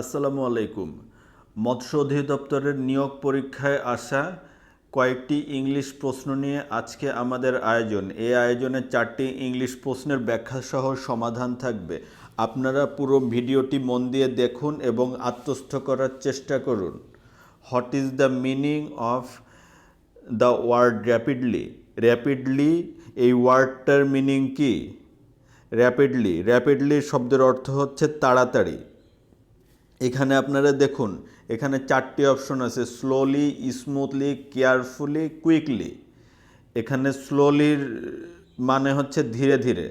আসসালামু আলাইকুম। মৎস্য অধিদপ্তরের নিয়োগ পরীক্ষায় আসা কয়েকটি ইংলিশ প্রশ্ন নিয়ে আজকে আমাদের আয়োজন। এই আয়োজনে চারটি ইংলিশ প্রশ্নের ব্যাখ্যা সহ সমাধান থাকবে। আপনারা পুরো ভিডিওটি মন দিয়ে দেখুন এবং আত্মস্থ করার চেষ্টা করুন। What is the meaning of the word rapidly? Rapidly, এই ওয়ার্ডটার মিনিং কি? র্যাপিডলি র্যাপিডলি শব্দের অর্থ হচ্ছে তাড়াতাড়ি। এখানে আপনারা দেখুন, এখানে চারটি অপশন আছে স্লোলি স্মুথলি কেয়ারফুলি কুইকলি এখানে স্লোলির মানে হচ্ছে ধীরে ধীরে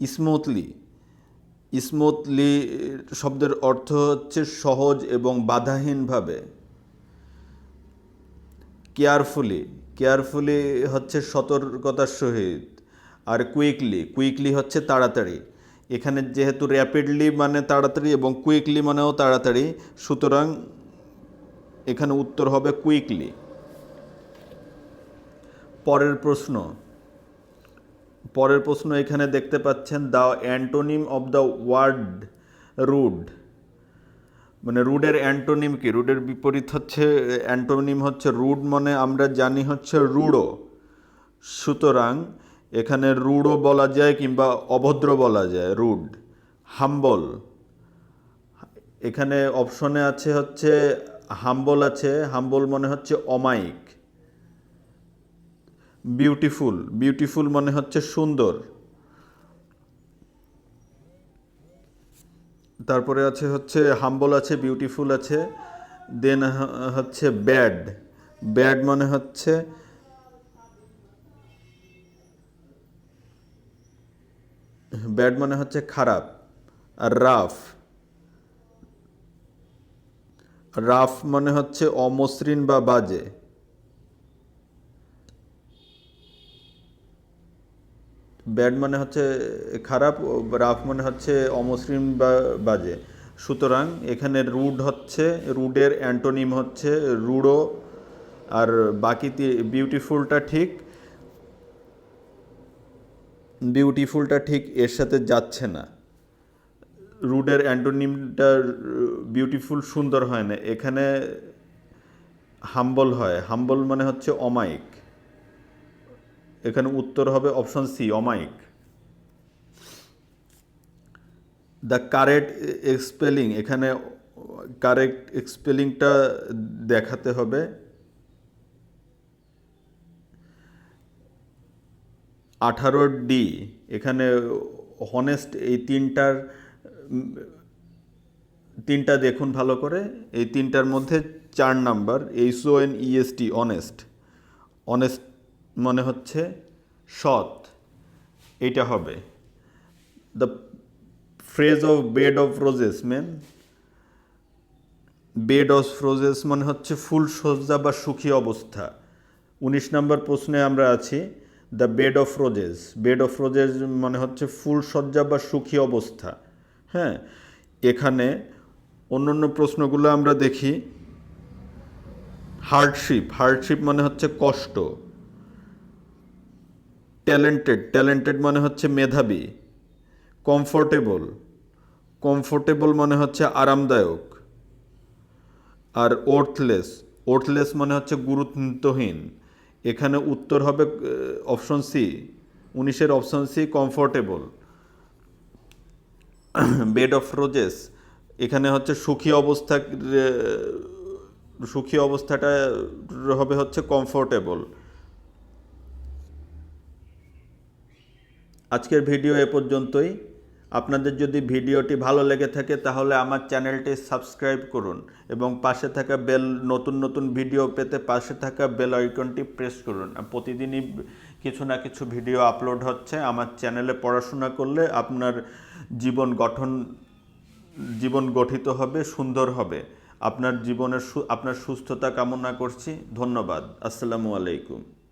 স্মুথলি স্মুথলি শব্দের অর্থ হচ্ছে সহজ এবং বাধাহীনভাবে। কেয়ারফুলি কেয়ারফুলি হচ্ছে সতর্কতার সহিত, আর কুইকলি কুইকলি হচ্ছে তাড়াতাড়ি। এখানে যেহেতু র্যাপিডলি মানে তাড়াতাড়ি এবং কুইকলি মানেও তাড়াতাড়ি, সুতরাং এখানে উত্তর হবে কুইকলি পরের প্রশ্ন। পরের প্রশ্ন এখানে দেখতে পাচ্ছেন the antonym of the word rude মানে রুডের অ্যান্টোনিম কি? রুডের বিপরীত হচ্ছে অ্যান্টোনিম হচ্ছে রুড মানে আমরা জানি হচ্ছে রুডো। সুতরাং এখানে রুডও বলা যায় কিংবা অভদ্র বলা যায়, রুড, হাম্বল। এখানে অপশনে আছে হচ্ছে হাম্বল আছে, হাম্বল মনে হচ্ছে অমায়িক। বিউটিফুল বিউটিফুল মনে হচ্ছে সুন্দর। তারপরে আছে হচ্ছে হাম্বল আছে বিউটিফুল আছে দেন হচ্ছে ব্যাড ব্যাড মানে হচ্ছে ব্যাড মানে হচ্ছে খারাপ, আর রাফ রাফ মানে হচ্ছে অমসৃণ বা বাজে। ব্যাড মানে হচ্ছে খারাপ, রাফ মানে হচ্ছে অমসৃণ বা বাজে। সুতরাং এখানে রুড হচ্ছে, রুডের অ্যান্টোনিম হচ্ছে রুডো, আর বাকি বিউটিফুলটা ঠিক। বিউটিফুলটা ঠিক এর সাথে যাচ্ছে না। রুডের অ্যান্টোনিমটা বিউটিফুল সুন্দর হয় না। এখানে হাম্বল হয়। হাম্বল মানে হচ্ছে অমায়িক। এখানে উত্তর হবে অপশন সি, অমায়িক। দ্য কারেক্ট এক্সপেলিং, এখানে কারেক্ট এক্সপেলিংটা দেখাতে হবে। আঠারো ডি, এখানে হনেস্ট এই তিনটার, তিনটা দেখুন ভালো করে, এই তিনটার মধ্যে চার number H O N E S T honest honest মনে হচ্ছে সৎ এটা হবে। The phrase of bed of roses mean bed of roses মানে হচ্ছে ফুল সজ্জা বা সুখী অবস্থা। উনিশ নম্বর প্রশ্নে আমরা আছি the bed of roses bed of roses মানে হচ্ছে ফুল সজ্জা বা সুখী অবস্থা। হ্যাঁ? এখানে অন্য অন্য প্রশ্নগুলো আমরা দেখি। হার্ডশিপ হার্ডশিপ মানে হচ্ছে কষ্ট। ট্যালেন্টেড ট্যালেন্টেড মানে হচ্ছে মেধাবী। কমফোর্টেবল কমফোর্টেবল মানে হচ্ছে আরামদায়ক। আর ওর্থলেস ওর্থলেস মানে হচ্ছে গুরুত্বহীন। এখানে উত্তর হবে অপশন সি উনিশের option C comfortable bed of roses এখানে হচ্ছে সুখী অবস্থা সুখী অবস্থাটা হবে হচ্ছে কমফোর্টেবল আজকের ভিডিও এ পর্যন্তই। আপনাদের যদি ভিডিওটি ভালো লেগে থাকে তাহলে আমার চ্যানেলটি সাবস্ক্রাইব করুন এবং পাশে থাকা বেল, নতুন নতুন ভিডিও পেতে পাশে থাকা বেল আইকনটি প্রেস করুন। প্রতিদিনই কিছু না কিছু ভিডিও আপলোড হচ্ছে। আমার চ্যানেলে পড়াশোনা করলে আপনার জীবন গঠন, জীবন গঠিত হবে, সুন্দর হবে। আপনার জীবনের আপনার সুস্থতা কামনা করছি। ধন্যবাদ। আসসালামু আলাইকুম।